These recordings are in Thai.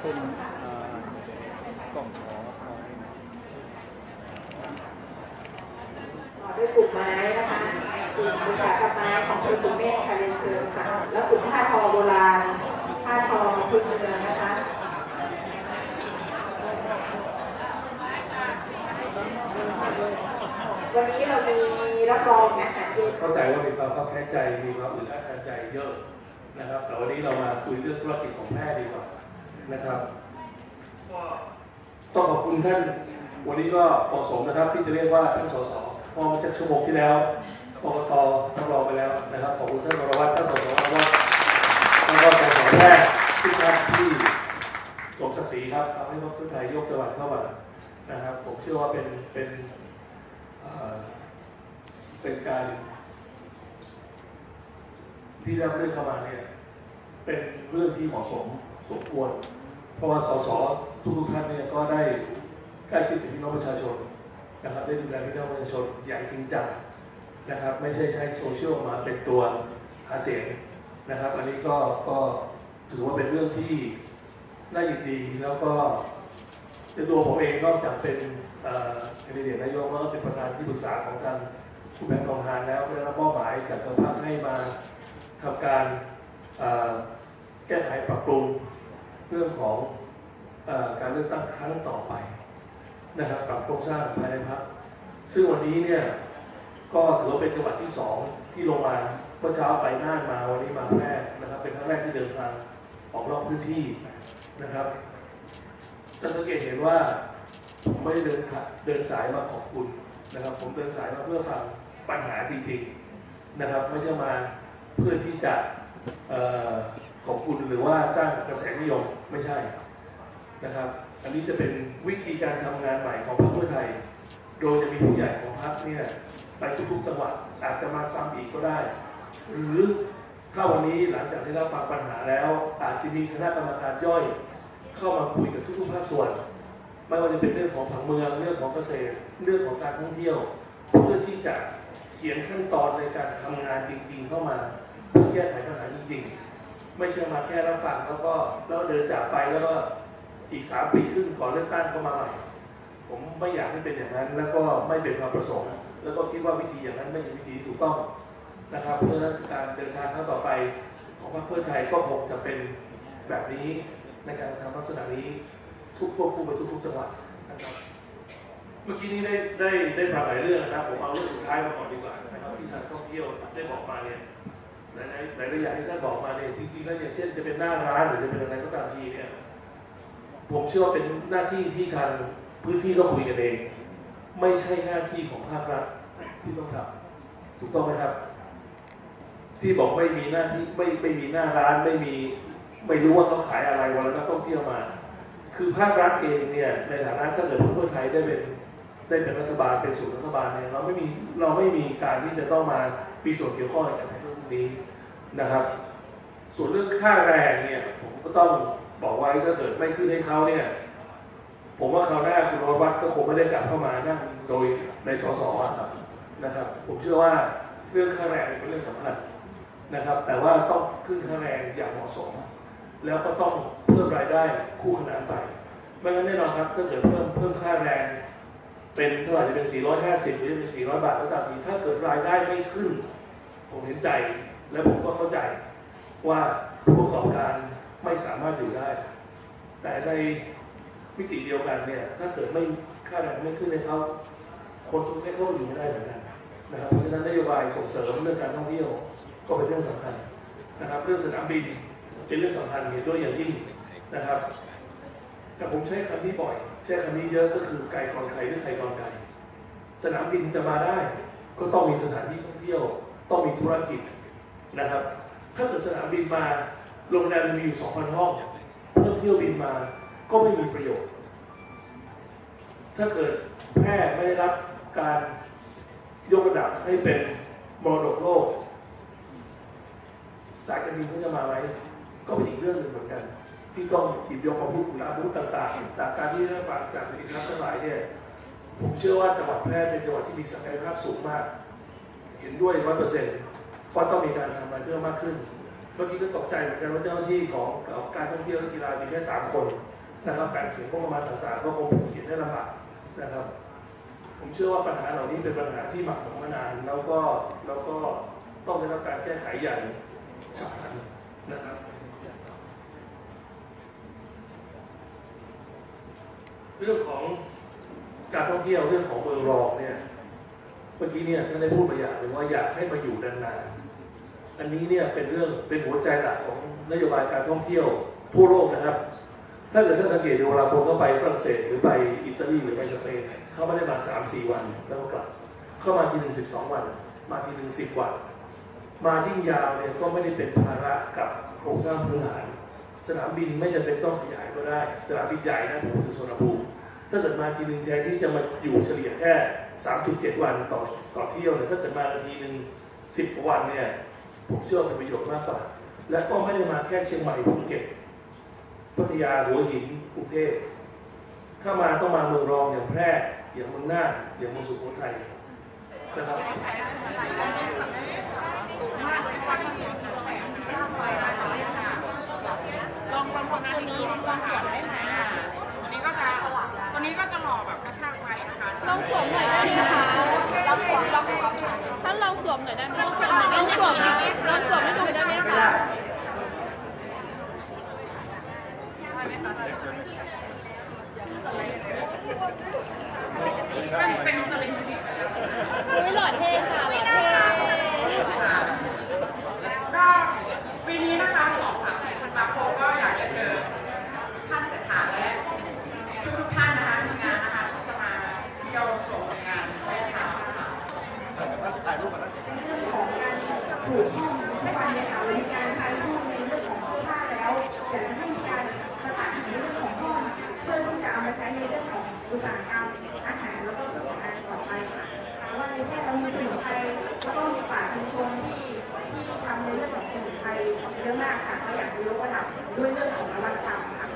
เป็นเอ่อกล่องขอด้วยกลุ่มไม้นะคะกลุ่มอุตสาหกรรมไม้ของคุณสุเมฆค่ะเรียนเชิญค่ะ แล้วกลุ่มผ้าทอโบราณผ้าทอพื้นเมืองนะคะ วันนี้เรามีรับรองอาหารเย็นเข้าใจว่ามีความเข้าแค้นใจ มีความอึดอัดตันใจเยอะนะครับ แต่วันนี้เรามาคุยเรื่องธุรกิจของแพทย์ดีกว่านะครับ ก็ต้องขอบคุณท่าน วันนี้ก็เหมาะสมนะครับ ที่จะเรียกว่าท่านสสพอมาจากชั่วโมงที่แล้วกรกตรับรองไปแล้วนะครับ ขอบคุณท่านวรวัตท่านสสวรวัตแล้วก็การขอแพทย์ทุกท่านที่สมศักดิ์ศรีครับทำให้พรรคเพื่อไทยยกจังหวัดเข้ามานะครับ ผมเชื่อว่าเป็นเป็น เป็นการที่ได้เรื่องเข้ามาเนี่ยเป็นเรื่องที่เหมาะสมสมควร เพราะว่าสสทุกท่านเนี่ยก็ได้ใกล้ชิดกับพี่น้องประชาชนนะครับได้ดูแลพี่น้องประชาชนอย่างจริงจังนะครับ ไม่ใช่ใช้โซเชียลมาเป็นตัวหาเสียงนะครับ อันนี้ก็ก็ถือว่าเป็นเรื่องที่น่ายินดีแล้วก็ในตัวผมเองนอกจากเป็น คนดิเดตนายกแล้วก็เป็นประธานที่ปรึกษาของทางผู้แทนกองทารแล้วได้รับมอบหมายจากทางภาคให้มาทำการแก้ไขปรับปรุงเรื่องของอการเลือกตั้งครั้งต่อไปนะครับปรับโครงสร้างภายในพรรคซึ่งวันนี้เนี่ยก็ถือว่าเป็นจังหวัดที่สองที่ลงมาเมื่อเช้าไปน่านมาวันนี้มาแพร่นะครับ เป็นครั้งแรกที่เดินทางออกนอกพื้นที่นะครับจะสังเกตเห็นว่า ไม่ได้เดินเดินสายมาขอบคุณนะครับ ผมเดินสายมาเพื่อฟังปัญหาจริงๆนะครับ ไม่ใช่มาเพื่อที่จะออขอบคุณหรือว่าสร้างกระแสนิยมไม่ใช่นะครับ อันนี้จะเป็นวิธีการทำงานใหม่ของพรรคเพื่อไทย โดยจะมีผู้ใหญ่ของพรรคเนี่ยไปทุกๆจังหวัดอาจจะมาซ้ำอีกก็ได้ หรือถ้าวันนี้หลังจากที่เราฟังปัญหาแล้ว อาจจะมีคณะกรรมการย่อย เข้ามาคุยกับทุกๆภาคส่วน ไม่ว่าจะเป็นเรื่องของผังเมือง เรื่องของเกษตร เรื่องของการท่องเที่ยว เพื่อที่จะเขียนขั้นตอนในการทำงานจริง ๆ เข้ามาเพื่อแก้ไขปัญหาจริง ๆ ไม่ใช่มาแค่รับฟังแล้วก็แล้วเดินจากไปแล้วก็อีกสามปีครึ่งก่อนเลือกตั้งก็มาใหม่ผมไม่อยากให้เป็นอย่างนั้น แล้วก็ไม่เป็นความประสงค์ แล้วก็คิดว่าวิธีอย่างนั้นไม่ใช่วิธีที่ถูกต้องนะครับเพราะฉะนั้นการเดินทางครั้งต่อไปของพรรคเพื่อไทยก็คงจะเป็นแบบนี้ในการทำลักษณะนี้ ทุกควบคู่ไปทุกๆจังหวัดนะครับเมื่อกี้นี้ได้ได้ได้ฟังหลายเรื่องนะครับ ผมเอาเรื่องสุดท้ายมาก่อนดีกว่านะครับที่ทางท่องเที่ยวได้บอกมาเนี่ยหลายหลายหลายอย่างที่ท่านบอกมาเนี่ยจริงๆแล้วอย่างเช่นจะเป็นหน้าร้านหรือจะเป็นอะไรก็ตามทีเนี่ยผมเชื่อว่าเป็นหน้าที่ที่ทางพื้นที่ต้องคุยกันเอง ไม่ใช่หน้าที่ของภาครัฐที่ต้องทำถูกต้องไหมครับ ที่บอกไม่มีหน้าที่ไม่ไม่มีหน้าร้านไม่มี ไม่รู้ว่าเขาขายอะไรวันละนักท่องเที่ยวมา คือภาครัฐเองเนี่ยในฐานะถ้าเกิดพรรคเพื่อไทยได้เป็นได้เป็นรัฐบาลเป็นส่วนย์รัฐบาลเนี่ยเราไม่มีเราไม่มีการที่จะต้องมามีส่วนเกี่ยวข้องในการทำเรื่องพวกนี้นะครับ ส่วนเรื่องค่าแรงเนี่ยผมก็ต้องบอกไว้ถ้าเกิดไม่ขึ้นให้เขาเนี่ยผมว่าคราวหน้าคุณรวัตรก็คงไม่ได้กลับเข้ามานั่งโดยในสสอครับนะครับ ผมเชื่อว่าเรื่องค่าแรงเป็นเรื่องสำคัญนะครับ แต่ว่าต้องขึ้นค่าแรงอย่างเหมาะสม แล้วก็ต้อง พิ่มรายได้คู่ขนานไปไม่งั้นแน่นอนครับถ้าเกิดเพิ่มเพิ่มค่าแรงเป็นเท่าไหร่จะเป็น 450 หรือจะเป็น 400 บาทก็ตามทีถ้าเกิดรายได้ไม่ขึ้น ผมเห็นใจและผมก็เข้าใจว่าผู้ประกอบการไม่สามารถอยู่ได้ แต่ในมิติเดียวกันเนี่ยถ้าเกิดไม่ค่าแรงไม่ขึ้นให้เขาคนทุกนี้เขาอยู่ไม่ได้เหมือนกันนะครับเพราะฉะนั้นนโยบายส่งเสริมเรื่องการท่องเที่ยวก็เป็นเรื่องสำคัญนะครับ เรื่องสนามบินเป็นเรื่องสำคัญเห็นด้วยอย่างยิ่ง นะครับ แต่ผมใช้คำนี้บ่อย ใช้คำนี้เยอะก็คือไก่ก่อนไข่หรือไข่ก่อนไก่สนามบินจะมาได้ ก็ต้องมีสถานที่ท่องเที่ยว ต้องมีธุรกิจนะครับ ถ้าเกิดสนามบินมาโรงแรมมีอยู่ 2,000 ห้องเพิ่มเที่ยวบินมาก็ไม่มีประโยชน์ ถ้าเกิดแพร่ไม่ได้รับการยกระดับให้เป็นมรดกโลก สายการบินเขาจะมาไหมก็เป็น ที่ต้องหยิบยกมาพูดคุยอาวุธต่างๆ จากการที่ได้ฟังจากวิธีทัศน์ทั้งหลายเนี่ยผมเชื่อว่าจังหวัดแพร่เป็นจังหวัดที่มีศักยภาพสูงมาก เห็นด้วยร้อยเปอร์เซ็นต์เพราะต้องมีการทำอะไรเพิ่มมากขึ้น เมื่อกี้ก็ตกใจเหมือนกันว่าเจ้าหน้าที่ของการท่องเที่ยวและกีฬามีแค่สามคนนะครับการเขียนงบประมาณต่างๆ ก็คงเขียนได้ลำบากนะครับ ผมเชื่อว่าปัญหาเหล่านี้เป็นปัญหาที่หมักหมมมานานแล้วก็แล้วก็ต้องได้รับการแก้ไขอย่างฉับพลันนะครับ เรื่องของการท่องเที่ยวเรื่องของเมืองรองเนี่ยเมื่อกี้เนี่ยท่านได้พูดมาอย่างหนึ่งว่าอยากให้มาอยู่นานๆอันนี้เนี่ยเป็นเรื่องเป็นหัวใจหลักของนโยบายการท่องเที่ยวทั่วโลกนะครับ ถ้าเกิดท่านสังเกตดูเวลาคนเข้าไปฝรั่งเศสหรือไปอิตาลีหรือไปสเปนเขาไม่ได้มาสามสี่วันแล้วก็กลับ เข้ามาทีหนึ่งสิบสองวัน มาทีหนึ่งสิบวัน มายิ่งยาวเนี่ยก็ไม่ได้เป็นภาระกับโครงสร้างพื้นฐาน สนามบินไม่จำเป็นต้องขยายก็ได้ สนามบินใหญ่นะผมพูดถึงสุวรรณภูมิถ้าเกิดมาทีหนึ่งแทนที่จะมาอยู่เฉลี่ยแค่ 3.7 วันต่อต่อเที่ยวเนี่ยถ้าเกิดมาทีหนึ่ง10 วันเนี่ยผมเชื่อเป็นประโยชน์มากกว่า และก็ไม่ได้มาแค่เชียงใหม่ภูเก็ตพัทยาหัวหินกรุงเทพถ้ามาต้องมาเมืองรองอย่างแพร่อย่างเมืองน่านอย่างเมืองสุโขทัยนะครับ ลองลองคนนั้นนี้ลองสวมก่อนได้ไหมตัวนี้ก็จะตัวนี้ก็จะหล่อแบบกระชากไปนะคะลองสวมหน่อยได้ไหมคะลองสวมลองสวมท่านลองสวมหน่อยได้ไหมลองสวมลองสวมลองสวมให้ดูได้ไหมคะเป็นเป็นสลิงฟิตไม่หล่อเท่ค่ะหล่อเท่ ก็ปีนี้นะคะสองสามสี่ธันวาคมก็อยากจะเชิญท่านเศรษฐาและทุกทุกๆท่านนะคะทีมงานนะคะที่จะมาเที่ยวชมงานสเปซทาวน์ค่ะ เรื่องของการผูกห้องทุกวันเนี่ยค่ะเรามีการใช้ห้องในเรื่องของเสื้อผ้าแล้ว อยาก จะให้มีการสถานในเรื่องของห้องเพื่อที่จะเอามาใช้ในเรื่องของอุตสาหกรรมอาหารแล้วก็เครื่องสำอางต่อไปค่ะเพราะว่าในแพทย์เรามีสมุนไพรแล้วก็มีป่าชุมชนที่ที่ทำในเรื่องของสมุนไพรเยอะมากค่ะก็อยากจะยกระดับด้วยเรื่องของนวัตกรรมค่ะ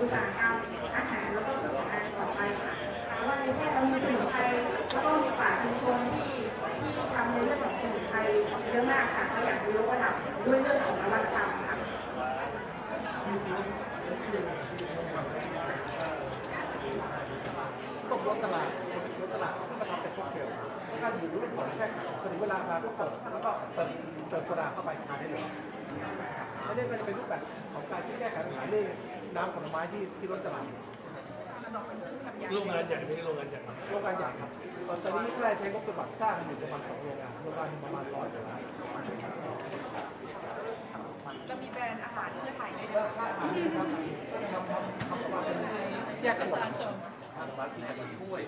อุตสาหกรรมอาหารแล้วก็เครื่องสำอางต่อไปค่ะเพราะว่าในแพทย์เรามีสมุนไพรแล้วก็มีป่าชุมชนที่ที่ทำในเรื่องของสมุนไพรเยอะมากค่ะก็อยากจะยกระดับด้วยเรื่องของนวัตกรรมค่ะส่งรถตลาดรถตลาดก็ทำเป็นพวกเทลแล้วก็อยู่รุ่นของแค่พอถึงเวลามาก็เปิดแล้วก็เติมเติมโซดาเข้าไปทานได้เลย ไม่ได้เป็นรูปแบบของการที่แก้ไขปัญหาเรื่องน้ำผลไม้ที่ที่รถตลาดโรงงานใหญ่ไม่ใช่โรงงานใหญ่โรงงานใหญ่ครับตอนนี้ได้ใช้งบประมาณสร้างอยู่ประมาณสองโรงงานโรงงานประมาณร้อยกว่าล้านเรามีแบรนด์อาหารเพื่อไทยด้วยก็ค่าอาหารนะครับก็จะทำทำทำประมาณเป็นแยกส่วนภาครัฐที่จะมาช่วย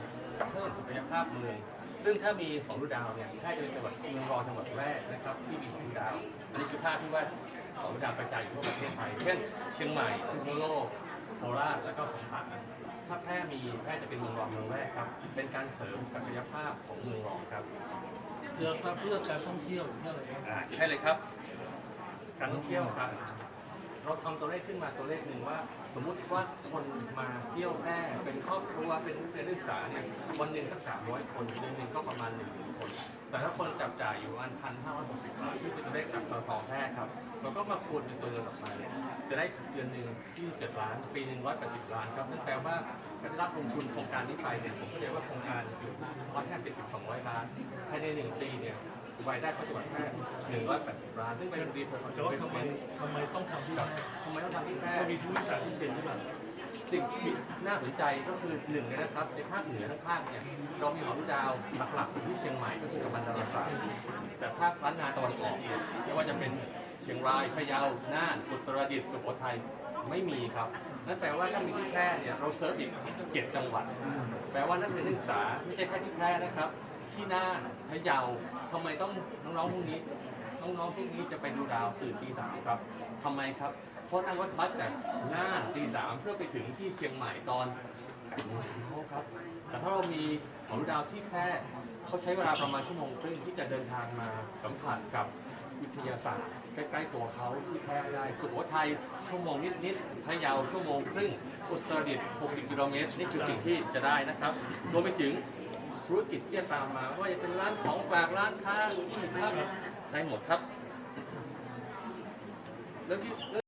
เพิ่มศักยภาพเมืองซึ่งถ้ามีของรูดาวเนี่ยแค่จะเป็นจังหวัดเมืองรองจังหวัดแรกนะครับที่มีของรูดาวนี่คือภาพที่ว่า ของรูดาวกระจายอยู่ทั่วประเทศไทยเช่นเชียงใหม่พิษณุโลกโคราชและก็สงขลาถ้าแพร่มีแพร่จะเป็นเมืองรองเมืองแรกครับ เป็นการเสริมศักยภาพของเมืองรองครับเพื่อเพื่อการท่องเที่ยวเพื่ออะไรครับอ่าใช่เลยครับ การท่องเที่ยวครับเราทำตัวเลขขึ้นมาตัวเลขหนึ่งว่า สมมุติว่าคนมาเที่ยวแพร่เป็นครอบครัวเป็นนักเรียนนักศึกษาเนี่ยวันหนึ่งสักสามร้อยคนเดือนหนึ่งก็ประมาณหนึ่งหมื่นคน แต่ถ้าคนจับจ่ายอยู่อันพันห้าร้อยหกสิบบาทที่เป็นตัวเลขจากกทแพร่ครับเราก็มาคูณเป็นตัวเงินออกมาเนี่ยจะได้เดือนหนึ่งที่เจ็ดล้าน ปีหนึ่งร้อยแปดสิบล้านครับนั่นแปลว่าการได้รับลงทุนโครงการนี้ไปเนี่ยผมก็เรียกว่าโครงการอยู่ร้อยห้าสิบถึงสองร้อยล้านภายในหนึ่งปีเนี่ยรายได้เขาจังหวัดแพร่หนึ่งร้อยแปดสิบล้านซึ่งเป็นดีเพอร์ฟอร์แต่ว่าทำไมทำไมต้องทำที่คนั่รับนทำไมต้องทำที่แพร่ก็มีทุนวิสาพิเศษหรือเปล่า สิ่งที่น่าสนใจก็คือหนึ่งเลยนะครับในภาคเหนือทั้งภาคเนี่ยเรามีหอรุดาวหลักๆอยู่ที่เชียงใหม่ก็คือกับบันดาลสายแต่ภาคล้านนาตะวันออกเนี่ยไม่ว่าจะเป็นเชียงรายพะเยาน่านอุตรดิตถ์สุโขทัยไม่มีครับนั่นแปลว่าถ้ามีที่แพร่เนี่ยเราเซิร์ชอีกเจ็ดจังหวัด แปลว่านักเรียนนักศึกษาไม่ใช่แค่ที่แพร่นะครับที่น่านพะเยาทำไมต้องน้องๆพวกนี้น้องๆพวกนี้จะไปดูดาวตื่นตีสามครับทำไมครับ พราะนั่งรถบัสจากน่านตีสามเพื่อไปถึงที่เชียงใหม่ตอนแปดโมงเช้าครับ แต่ถ้าเรามีหอดูดาวที่แพร่เขาใช้เวลาประมาณชั่วโมงครึ่งที่จะเดินทางมาสัมผัสกับวิทยาศาสตร์ใกล้ๆตัวเขาที่แพร่ได้สุโขทัยชั่วโมงนิดๆพะเยาชั่วโมงครึ่งอุตรดิตถ์60กิโลเมตรนี่คือสิ่งที่จะได้นะครับรวมไปถึงธุรกิจที่จะตามมาว่าจะเป็นร้านของฝากร้านค้าที่พักได้หมดครับเริ่มที่